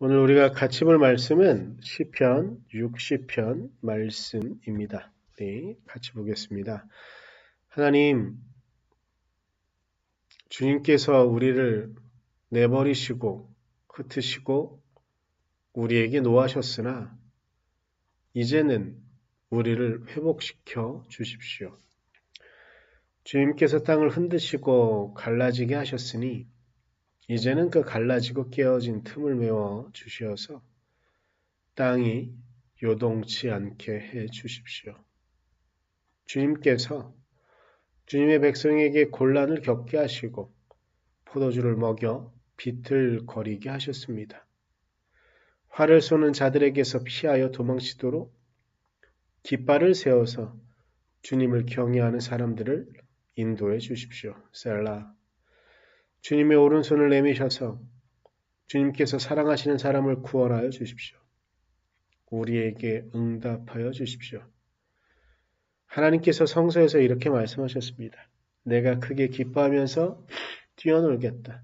오늘 우리가 같이 볼 말씀은 시편 60편 말씀입니다. 네, 같이 보겠습니다. 하나님, 주님께서 우리를 내버리시고 흩으시고 우리에게 노하셨으나 이제는 우리를 회복시켜 주십시오. 주님께서 땅을 흔드시고 갈라지게 하셨으니 이제는 그 갈라지고 깨어진 틈을 메워 주시어서 땅이 요동치 않게 해 주십시오. 주님께서 주님의 백성에게 곤란을 겪게 하시고 포도주를 먹여 비틀거리게 하셨습니다. 활을 쏘는 자들에게서 피하여 도망치도록 깃발을 세워서 주님을 경외하는 사람들을 인도해 주십시오. 셀라. 주님의 오른손을 내미셔서 주님께서 사랑하시는 사람을 구원하여 주십시오. 우리에게 응답하여 주십시오. 하나님께서 성서에서 이렇게 말씀하셨습니다. 내가 크게 기뻐하면서 뛰어놀겠다.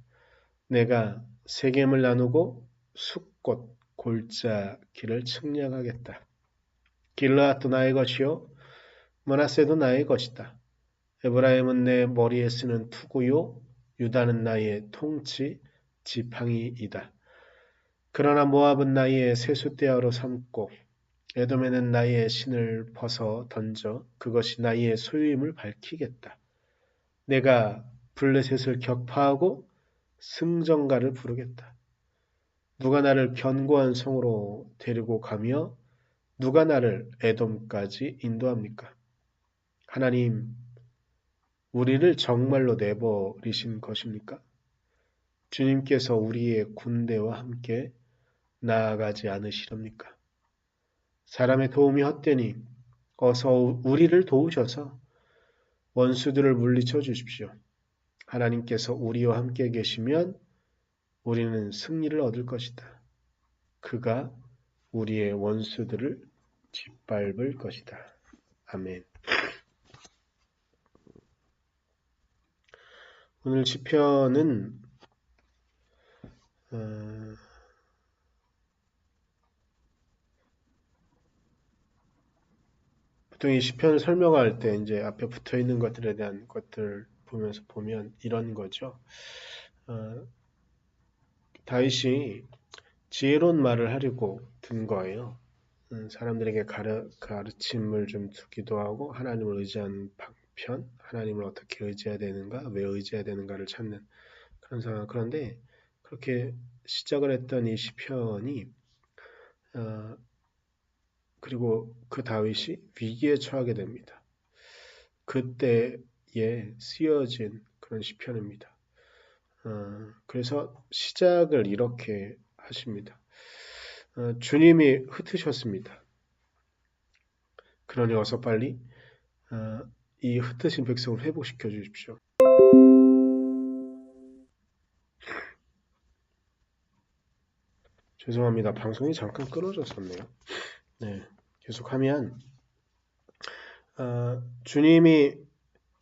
내가 세겜을 나누고 숲꽃 골짜기를 측량하겠다. 길라앗도 나의 것이요 머나세도 나의 것이다. 에브라임은 내 머리에 쓰는 투구요 유다는 나의 통치 지팡이이다. 그러나 모압은 나의 세숫대야로 삼고 에돔에는 나의 신을 벗어 던져 그것이 나의 소유임을 밝히겠다. 내가 블레셋을 격파하고 승전가를 부르겠다. 누가 나를 견고한 성으로 데리고 가며 누가 나를 에돔까지 인도합니까? 하나님, 우리를 정말로 내버리신 것입니까? 주님께서 우리의 군대와 함께 나아가지 않으시렵니까? 사람의 도움이 헛되니 어서 우리를 도우셔서 원수들을 물리쳐 주십시오. 하나님께서 우리와 함께 계시면 우리는 승리를 얻을 것이다. 그가 우리의 원수들을 짓밟을 것이다. 아멘. 오늘 시편은 어, 보통 이 시편을 설명할 때 이제 앞에 붙어 있는 것들에 대한 것들 보면서 보면 이런 거죠. 어, 다윗이 지혜로운 말을 하려고 든 거예요. 음, 사람들에게 가르, 가르침을 좀 주기도 하고 하나님을 의지한 편, 하나님을 어떻게 의지해야 되는가, 왜 의지해야 되는가를 찾는 그런 상황. 그런데 그렇게 시작을 했던 이 시편이 어, 그리고 그 다윗이 위기에 처하게 됩니다. 그때에 쓰여진 그런 시편입니다. 어, 그래서 시작을 이렇게 하십니다. 어, 주님이 흩으셨습니다. 그러니 어서 빨리 어, 이 흩으신 백성을 회복시켜 주십시오. 죄송합니다. 방송이 잠깐 끊어졌었네요. 네, 계속하면 어, 주님이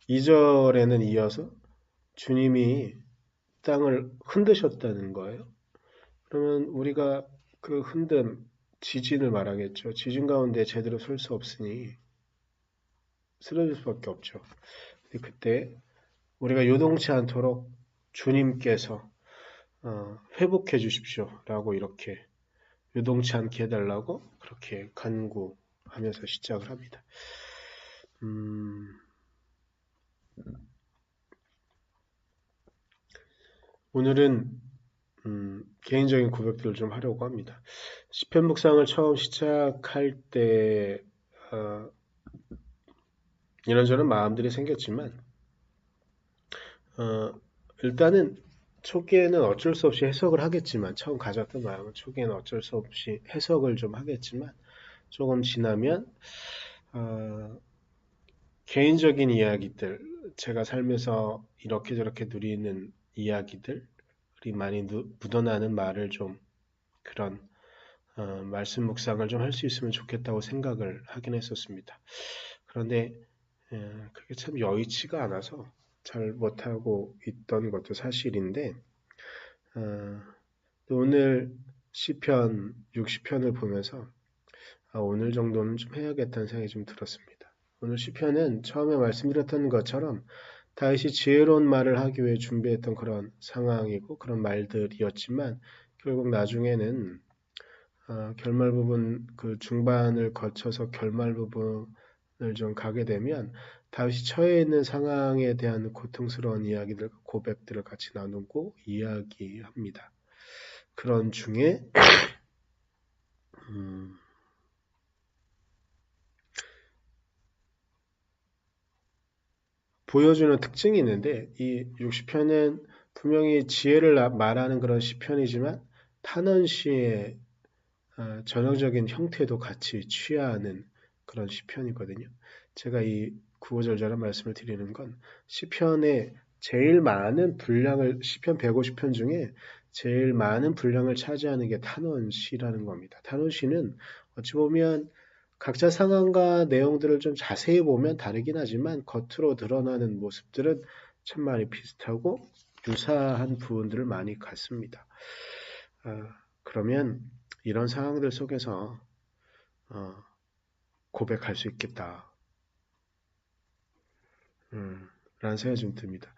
2절에는 이어서 주님이 땅을 흔드셨다는 거예요. 그러면 우리가 그 흔듦, 지진을 말하겠죠. 지진 가운데 제대로 설 수 없으니 쓰러질 수밖에 없죠. 그때 우리가 요동치 않도록 주님께서 어, 회복해 주십시오. 라고 이렇게 요동치 않게 해달라고 그렇게 간구하면서 시작을 합니다. 음, 오늘은 음, 개인적인 고백들을 좀 하려고 합니다. 시편 묵상을 처음 시작할 때 어, 이런저런 마음들이 생겼지만 어, 일단은 초기에는 어쩔 수 없이 해석을 하겠지만 처음 가졌던 마음은 초기에는 어쩔 수 없이 해석을 좀 하겠지만 조금 지나면 어, 개인적인 이야기들 제가 살면서 이렇게 저렇게 누리는 이야기들이 많이 묻어나는 말을 좀 그런 어, 말씀 묵상을 좀 할 수 있으면 좋겠다고 생각을 하긴 했었습니다. 그런데 예, 그게 참 여의치가 않아서 잘 못하고 있던 것도 사실인데 어, 오늘 시편 60편을 보면서 아, 오늘 정도는 좀 해야겠다는 생각이 좀 들었습니다. 오늘 시편은 처음에 말씀드렸던 것처럼 다윗이 지혜로운 말을 하기 위해 준비했던 그런 상황이고 그런 말들이었지만 결국 나중에는 어, 결말 부분 그 중반을 거쳐서 결말 부분을 좀 가게 되면 다윗이 처해 있는 상황에 대한 고통스러운 이야기들 고백들을 같이 나누고 이야기합니다. 그런 중에 음, 보여주는 특징이 있는데 이 60편은 분명히 지혜를 말하는 그런 시편이지만 탄원시의 어, 전형적인 형태도 같이 취하는 그런 시편이거든요. 제가 이 구호절절한 말씀을 드리는 건 시편의 제일 많은 분량을 시편 150편 중에 제일 많은 분량을 차지하는 게 탄원시라는 겁니다. 탄원시는 어찌 보면 각자 상황과 내용들을 좀 자세히 보면 다르긴 하지만 겉으로 드러나는 모습들은 참 많이 비슷하고 유사한 부분들을 많이 갖습니다. 어, 그러면 이런 상황들 속에서 어, 고백할 수 있겠다. 음, 라는 생각이 좀 듭니다.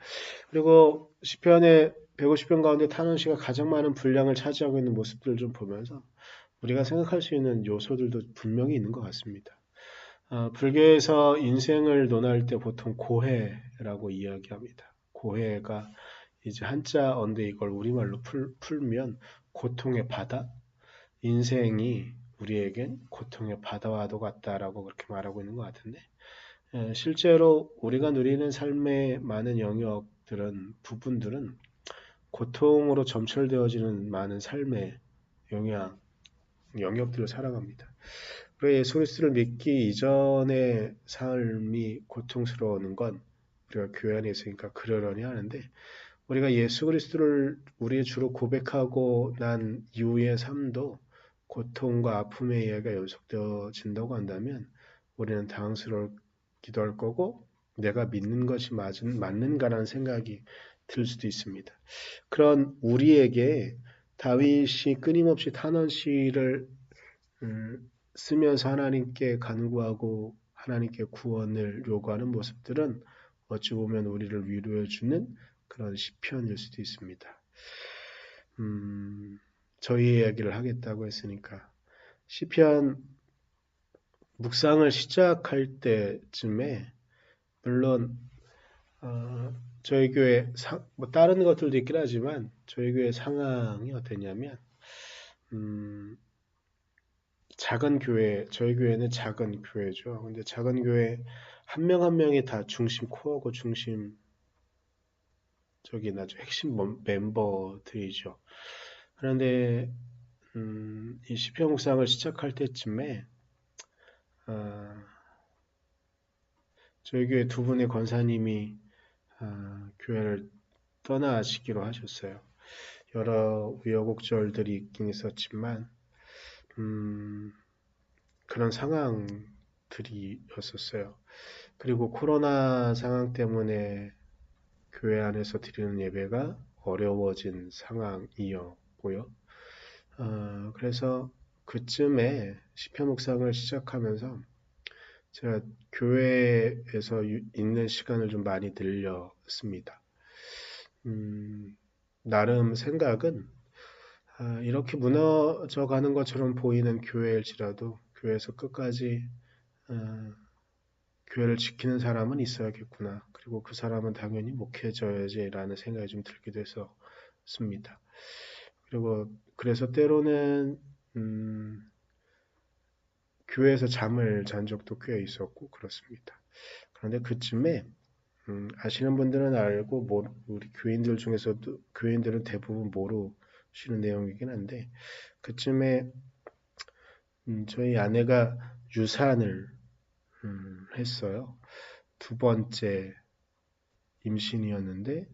그리고 시편의 150편 가운데 탄원시가 가장 많은 분량을 차지하고 있는 모습들을 좀 보면서 우리가 생각할 수 있는 요소들도 분명히 있는 것 같습니다. 어, 불교에서 인생을 논할 때 보통 고해라고 이야기합니다. 고해가 이제 한자 언데 이걸 우리말로 풀, 풀면 고통의 바다, 인생이 우리에겐 고통의 바다와도 같다라고 그렇게 말하고 있는 것 같은데 에, 실제로 우리가 누리는 삶의 많은 영역들은 부분들은 고통으로 점철되어지는 많은 삶의 영향 영역들을 살아갑니다. 그리고 예수 그리스도를 믿기 이전의 삶이 고통스러운 건 우리가 교회 안에 있으니까 그러려니 하는데 우리가 예수 그리스도를 우리의 주로 고백하고 난 이후의 삶도 고통과 아픔의 이해가 연속되어진다고 한다면 우리는 당황스럽기도 할 거고 내가 믿는 것이 맞은, 맞는가라는 생각이 들 수도 있습니다. 그런 우리에게 다윗이 끊임없이 탄원시를 음, 쓰면서 하나님께 간구하고 하나님께 구원을 요구하는 모습들은 어찌 보면 우리를 위로해 주는 그런 시편일 수도 있습니다. 음, 저희 이야기를 하겠다고 했으니까 시편 묵상을 시작할 때쯤에 물론 어, 저희 교회 사, 뭐 다른 것들도 있긴 하지만 저희 교회 상황이 어땠냐면 음, 작은 교회 저희 교회는 작은 교회죠. 근데 작은 교회 한 명한 명이 다 중심 코어고 중심 저기 나죠 핵심 멤버들이죠. 그런데 음, 이 시편 묵상을 시작할 때쯤에 어, 저희 교회 두 분의 권사님이 아, 교회를 떠나시기로 하셨어요. 여러 우여곡절들이 있긴 있었지만 음, 그런 상황들이었었어요. 그리고 코로나 상황 때문에 교회 안에서 드리는 예배가 어려워진 상황이 었고요. 어, 그래서 그쯤에 시편 묵상을 시작하면서 제가 교회에서 있는 시간을 좀 많이 늘렸습니다. 음, 나름 생각은 아, 이렇게 무너져 가는 것처럼 보이는 교회일지라도 교회에서 끝까지 아, 교회를 지키는 사람은 있어야겠구나. 그리고 그 사람은 당연히 목회져야지라는 생각이 좀 들기도 했었습니다. 그리고 그래서 때로는 음, 교회에서 잠을 잔 적도 꽤 있었고 그렇습니다. 그런데 그쯤에 음, 아시는 분들은 알고 모, 우리 교인들 중에서도 교인들은 대부분 모르시는 내용이긴 한데 그쯤에 음, 저희 아내가 유산을 음, 했어요. 두 번째 임신이었는데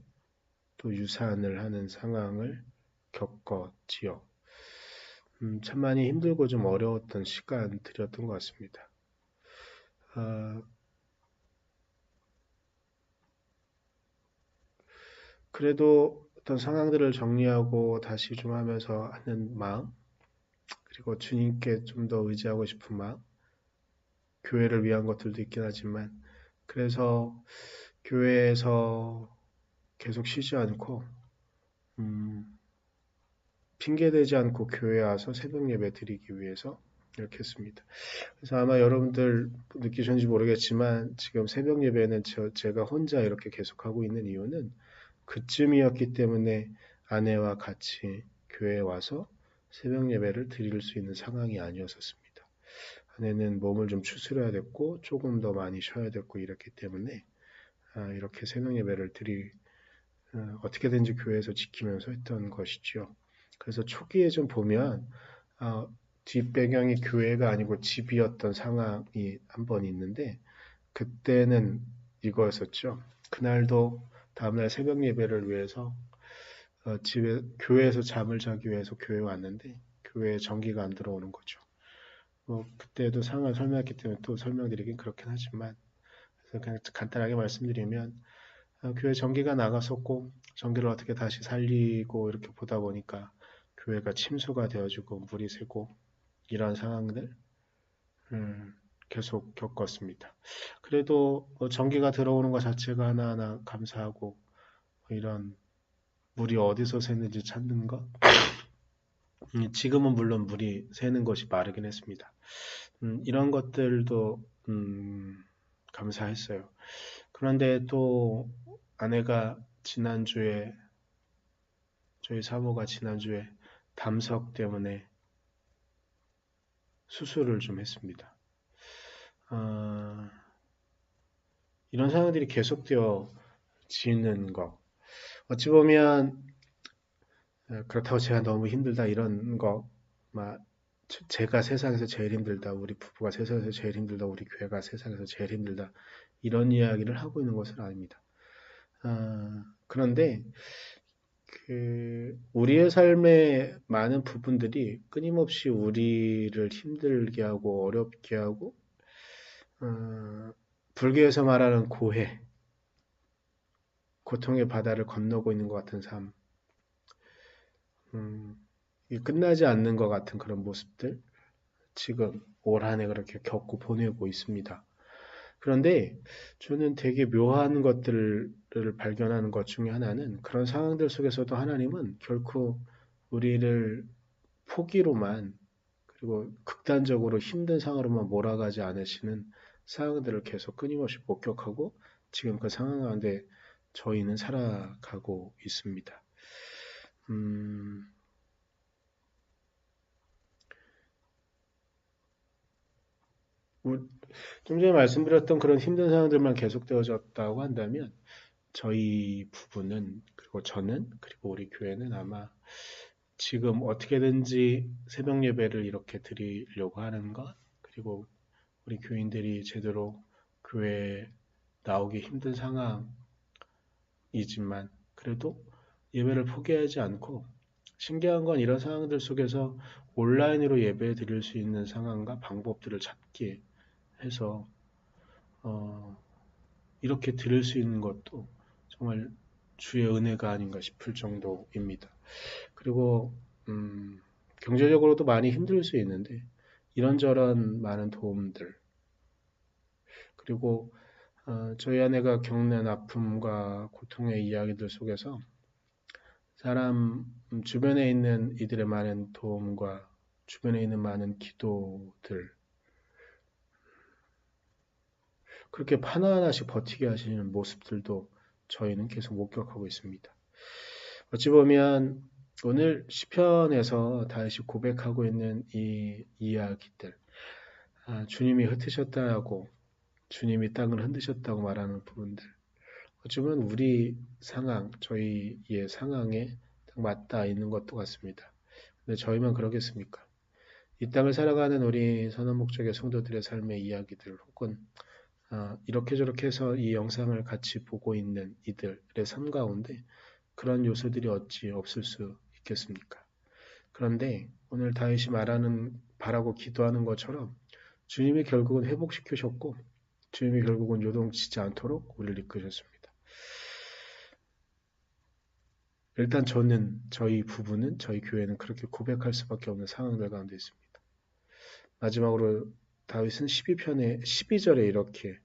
또 유산을 하는 상황을 겪었지요. 음, 참 많이 힘들고 좀 어려웠던 시간들이었던 것 같습니다. 아, 그래도 어떤 상황들을 정리하고 다시 좀 하면서 하는 마음, 그리고 주님께 좀 더 의지하고 싶은 마음, 교회를 위한 것들도 있긴 하지만 그래서 교회에서 계속 쉬지 않고 음, 핑계대지 않고 교회 와서 새벽 예배 드리기 위해서 이렇게 했습니다. 그래서 아마 여러분들 느끼셨는지 모르겠지만 지금 새벽 예배는 저, 제가 혼자 이렇게 계속하고 있는 이유는 그쯤이었기 때문에 아내와 같이 교회에 와서 새벽 예배를 드릴 수 있는 상황이 아니었었습니다. 아내는 몸을 좀 추스려야 됐고 조금 더 많이 쉬어야 됐고 이랬기 때문에 아, 이렇게 새벽 예배를 드리 어, 어떻게든지 교회에서 지키면서 했던 것이죠. 그래서 초기에 좀 보면 어, 뒷배경이 교회가 아니고 집이었던 상황이 한 번 있는데 그때는 이거였었죠. 그날도 다음날 새벽 예배를 위해서 어, 집에 교회에서 잠을 자기 위해서 교회에 왔는데 교회에 전기가 안 들어오는 거죠. 뭐 그때도 상황을 설명했기 때문에 또 설명드리긴 그렇긴 하지만 그래서 그냥 간단하게 말씀드리면 어, 교회 전기가 나갔었고 전기를 어떻게 다시 살리고 이렇게 보다 보니까 교회가 침수가 되어지고 물이 새고 이런 상황들 음, 계속 겪었습니다. 그래도 뭐 전기가 들어오는 것 자체가 하나하나 감사하고 뭐 이런 물이 어디서 새는지 찾는 것 음, 지금은 물론 물이 새는 것이 마르긴 했습니다. 음, 이런 것들도 음, 감사했어요. 그런데 또 아내가 지난주에 저희 사모가 지난주에 담석 때문에 수술을 좀 했습니다. 어, 이런 상황들이 계속되어지는 것. 어찌 보면 어, 그렇다고 제가 너무 힘들다 이런 거, 막 제가 세상에서 제일 힘들다, 우리 부부가 세상에서 제일 힘들다, 우리 교회가 세상에서 제일 힘들다 이런 이야기를 하고 있는 것은 아닙니다. 어, 그런데 그 우리의 삶의 많은 부분들이 끊임없이 우리를 힘들게 하고 어렵게 하고 어, 불교에서 말하는 고해, 고통의 바다를 건너고 있는 것 같은 삶, 음, 끝나지 않는 것 같은 그런 모습들 지금 올 한해 그렇게 겪고 보내고 있습니다. 그런데 저는 되게 묘한 것들을 발견하는 것 중에 하나는 그런 상황들 속에서도 하나님은 결코 우리를 포기로만 그리고 극단적으로 힘든 상황으로만 몰아가지 않으시는 상황들을 계속 끊임없이 목격하고 지금 그 상황 가운데 저희는 살아가고 있습니다. 음, 좀 전에 말씀드렸던 그런 힘든 상황들만 계속되어졌다고 한다면 저희 부부는 그리고 저는 그리고 우리 교회는 아마 지금 어떻게든지 새벽 예배를 이렇게 드리려고 하는 것 그리고 우리 교인들이 제대로 교회에 나오기 힘든 상황이지만 그래도 예배를 포기하지 않고 신기한 건 이런 상황들 속에서 온라인으로 예배 드릴 수 있는 상황과 방법들을 찾기에 해서 어, 이렇게 들을 수 있는 것도 정말 주의 은혜가 아닌가 싶을 정도입니다. 그리고 음, 경제적으로도 많이 힘들 수 있는데 이런저런 많은 도움들 그리고 어, 저희 아내가 겪는 아픔과 고통의 이야기들 속에서 사람 음, 주변에 있는 이들의 많은 도움과 주변에 있는 많은 기도들 그렇게 하나하나씩 버티게 하시는 모습들도 저희는 계속 목격하고 있습니다. 어찌 보면 오늘 시편에서 다시 고백하고 있는 이 이야기들, 아, 주님이 흩으셨다고 주님이 땅을 흔드셨다고 말하는 부분들, 어찌 보면 우리 상황, 저희의 상황에 맞닿아 있는 것도 같습니다. 근데 저희만 그러겠습니까? 이 땅을 살아가는 우리 선한 목적의 성도들의 삶의 이야기들 혹은 어, 이렇게 저렇게 해서 이 영상을 같이 보고 있는 이들의 삶 가운데 그런 요소들이 어찌 없을 수 있겠습니까? 그런데 오늘 다윗이 말하는 바라고 기도하는 것처럼 주님이 결국은 회복시키셨고 주님이 결국은 요동치지 않도록 우리를 이끄셨습니다. 일단 저는 저희 부부는 저희 교회는 그렇게 고백할 수밖에 없는 상황들 가운데 있습니다. 마지막으로 다윗은 12편의 12절에 이렇게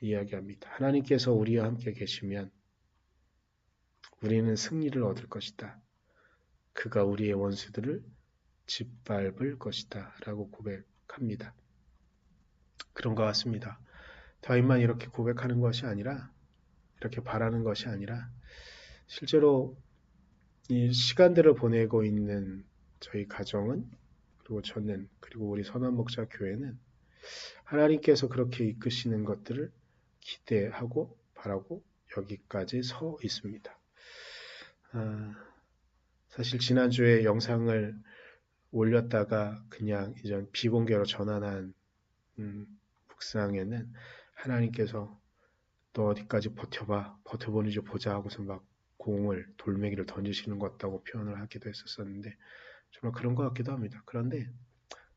이야기합니다. 하나님께서 우리와 함께 계시면 우리는 승리를 얻을 것이다. 그가 우리의 원수들을 짓밟을 것이다. 라고 고백합니다. 그런 것 같습니다. 다윗만 이렇게 고백하는 것이 아니라 이렇게 바라는 것이 아니라 실제로 이 시간들을 보내고 있는 저희 가정은 그리고 저는 그리고 우리 선한 목자 교회는 하나님께서 그렇게 이끄시는 것들을 기대하고 바라고 여기까지 서 있습니다. 아, 사실 지난주에 영상을 올렸다가 그냥 이전 비공개로 전환한 음, 묵상에는 하나님께서 또 어디까지 버텨봐 버텨보는지 보자 하고서 막 공을 돌멩이를 던지시는 것 같다고 표현을 하기도 했었었는데 정말 그런 것 같기도 합니다. 그런데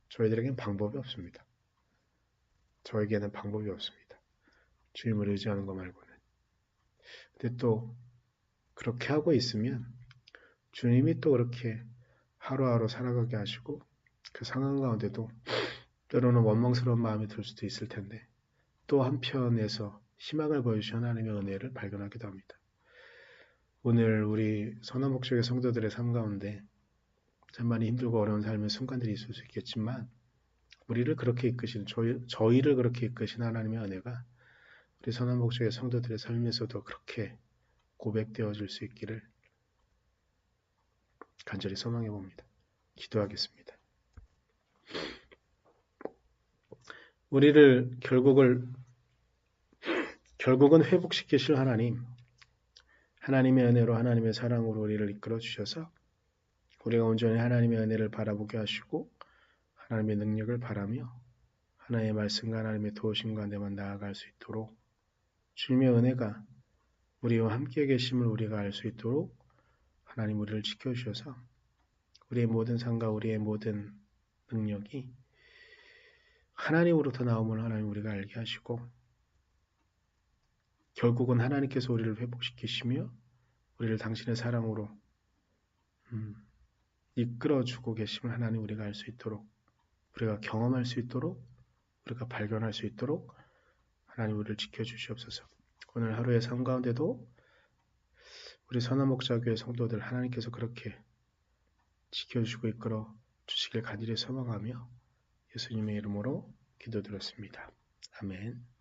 저희들에겐 방법이 없습니다. 저에게는 방법이 없습니다. 주님을 의지하는 것 말고는. 근데 또 그렇게 하고 있으면 주님이 또 그렇게 하루하루 살아가게 하시고 그 상황 가운데도 때로는 원망스러운 마음이 들 수도 있을 텐데 또 한편에서 희망을 보여주신 하나님의 은혜를 발견하기도 합니다. 오늘 우리 선화목적의 성도들의 삶 가운데 참 많이 힘들고 어려운 삶의 순간들이 있을 수 있겠지만 우리를 그렇게 이끄신 저희, 저희를 그렇게 이끄신 하나님의 은혜가 우리 선화목적의 성도들의 삶에서도 그렇게 고백되어질 수 있기를 간절히 소망해 봅니다. 기도하겠습니다. 우리를 결국을 결국은 회복시키실 하나님, 하나님의 은혜로 하나님의 사랑으로 우리를 이끌어 주셔서 우리가 온전히 하나님의 은혜를 바라보게 하시고 하나님의 능력을 바라며 하나님의 말씀과 하나님의 도우심과 내만 나아갈 수 있도록 주님의 은혜가 우리와 함께 계심을 우리가 알 수 있도록 하나님 우리를 지켜주셔서 우리의 모든 상과 우리의 모든 능력이 하나님으로부터 나옴을 하나님 우리가 알게 하시고 결국은 하나님께서 우리를 회복시키시며 우리를 당신의 사랑으로 음, 이끌어주고 계심을 하나님 우리가 알 수 있도록 우리가 경험할 수 있도록 우리가 발견할 수 있도록 하나님 우리를 지켜주시옵소서. 오늘 하루의 삶 가운데도 우리 선화목자교회 성도들 하나님께서 그렇게 지켜주시고 이끌어 주시길 간절히 소망하며 예수님의 이름으로 기도드렸습니다. 아멘.